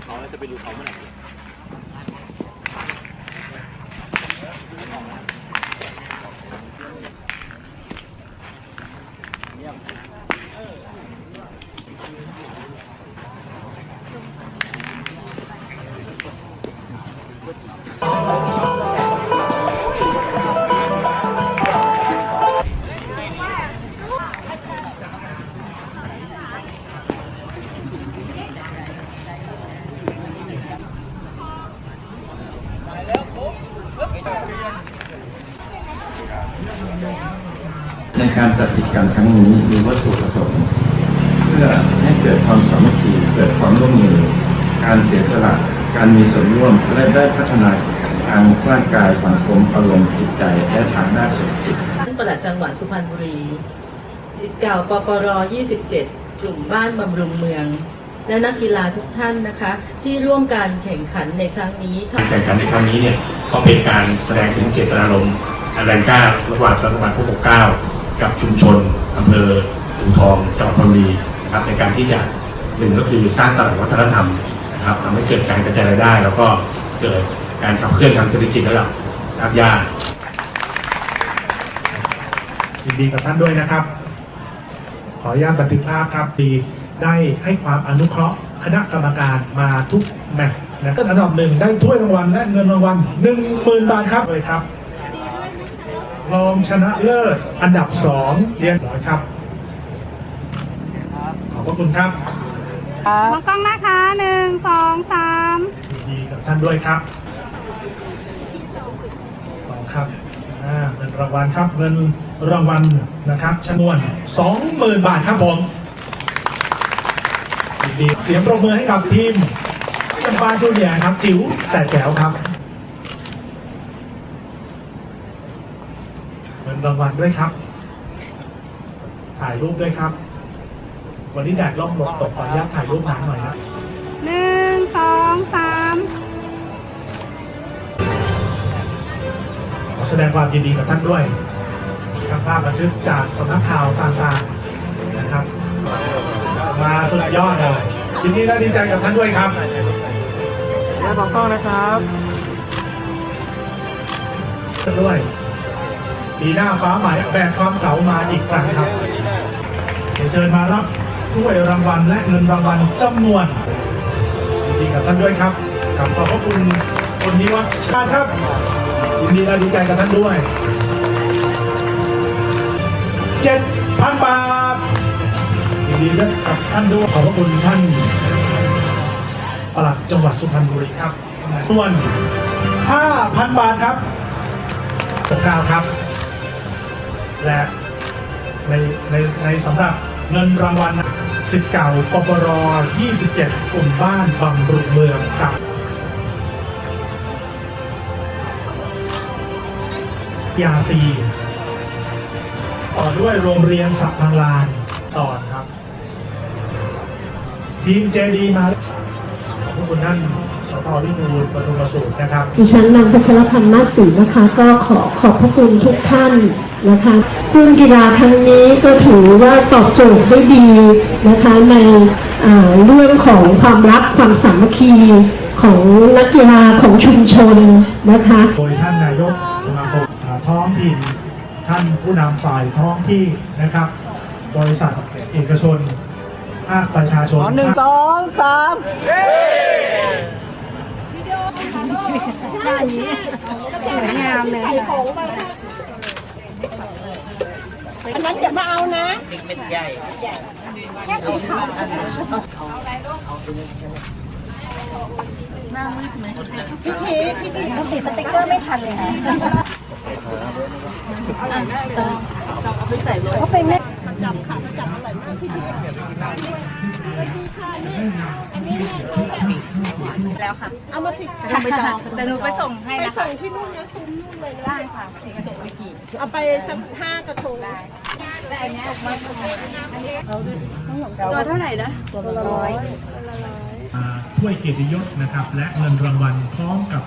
ูเขาแล้วจะไปดูเขาเมื่อไหร่ ในการจัดกิจกรรมครั้งนี้มีวัตถุประสงค์ เพื่อให้เกิดความสามัคคีเกิดความร่วมมือ การเสียสละการมีส่วนร่วมและได้พัฒนาทางร่างกายสังคมอารมณ์จิตใจและทางด้านเศรษฐกิจท่านปลัดจังหวัดสุพรรณบุรีศิษย์เก่าปปร 27 กลุ่มบ้านบำรุงเมือง และนักกีฬาทุกท่านนะคะ ที่ร่วมการแข่งขันในครั้งนี้การแข่งขันในครั้งนี้เนี่ยก็เป็นการแสดงถึงเจตนารมณ์ อันแรงก้าระหว่างสถาบันพระปกเก้ากับชุมชนอำเภออู่ทองจังหวัดพรบุรีนะครับในการที่จะหนึ่งก็คือสร้างตลาดวัฒนธรรมนะครับทำให้เกิดการกระจายรายได้ แล้วก็เกิดการขับเคลื่อนทางเศรษฐกิจระดับรากหญ้ายินดีกับท่านด้วยนะครับ ขออนุญาตบันทึกภาพครับดีได้ให้ความอนุเคราะห์คณะกรรมการมาทุกแมตช์นะก็อันดับหนึ่งได้ถ้วยรางวัลและเงินรางวัลหนึ่งหมื่นบาทครับเลยครับ รองชนะเลิศอันดับสองเรียนร้อยครับ ขอบพระคุณครับมองกล้องนะคะหนึ่งสองสามยินดีกับท่านด้วยครับสองครับอ่าเงินรางวัลครับเงินรางวัลนะครับจำนวนสองหมื่นบาทครับผมยินดีเสียงปรบมือให้กับทีมจำปาจูเนียร์ครับจิ๋วแต่แจ๋วครับ เงิน รางวัลด้วยครับ ถ่ายรูปด้วยครับ วันนี้แดดร่มลมตกขออนุญาตถ่ายรูปหนังหน่อยครับหนึ่งสองสามขอแสดงความยินดีกับท่านด้วยช่างภาพบันทึกจากสำนักข่าวต่างๆนะครับ มาสุดยอดเลยยินดีและดีใจกับท่านด้วยครับและขอกล้องนะครับท่านด้วย ปีหน้าฟ้าใหม่แบกความเก่ามาอีกครั้งครับเดี๋ยวเชิญมารับถ้วยรางวัลและเงินรางวัลจำนวนดีกับท่านด้วยครับกับขอบพระคุณคนนิวัฒน์ชาติครับยินดีและดีใจกับท่านด้วย7,000บาทยินดีด้วยกับท่านด้วยขอบพระคุณท่านปลัดจังหวัดสุพรรณบุรีครับส่วน5,000 บาทครับ69ครับ และในในในสำหรับเงินรางวัลสิทธิ์เก่าปปร 27 กลุ่มบ้านบำรุงเมืองครับยาซีต่อด้วยโรงเรียนสักพังลานต่อครับ ทีมเจดีมาขอบพระคุณท่านสตวิทูลปทุมสูตรนะครับ ดิฉันนางพัชรพันธ์มาศศรีนะคะ ก็ขอขอบพระคุณทุกท่าน นะคะ ซึ่งกีฬาครั้งนี้ก็ถือว่าตอบโจทย์ได้ดีนะคะในอ่าเรื่องของความรักความสามัคคีของนักกีฬาของชุมชนนะคะ โดยท่านนายกสมาคมอ่าท้องถิ่นท่านผู้นำฝ่ายท้องที่นะครับ บริษัทเอกชนภาคประชาชนหนึ่งสองสามสวยงามเลยค่ะ อันนั้นจะไมาเอานะติ๊กเม็ดใหญ่แค่สีขาวหน้ามืดไหมพี่ทีพี่ติติดสติ๊กเกอร์ไม่ทันเลยนะเอาไปใส่เลยเขาเป็นแม่จับขาจับอร่อยมากพี่เทสวัสดีค่ะนี่อันนี้เนี่ยเขาแบบ ล้วค่ะเอามาสิทำไปจองแต่หนูไปส่งให้ไปนะคะส่งที่นู่นนะซุ้มนู่นเลยนะได้ค่ะสี่กระจกวิกิเอาไปสักห้ากระทงได้แต่อันเนี้ยตัวเท่าไหร่นะตัวละร้อยอ่าถ้วยเกียรติยศนะครับ และเงินรางวัลพร้อมกับ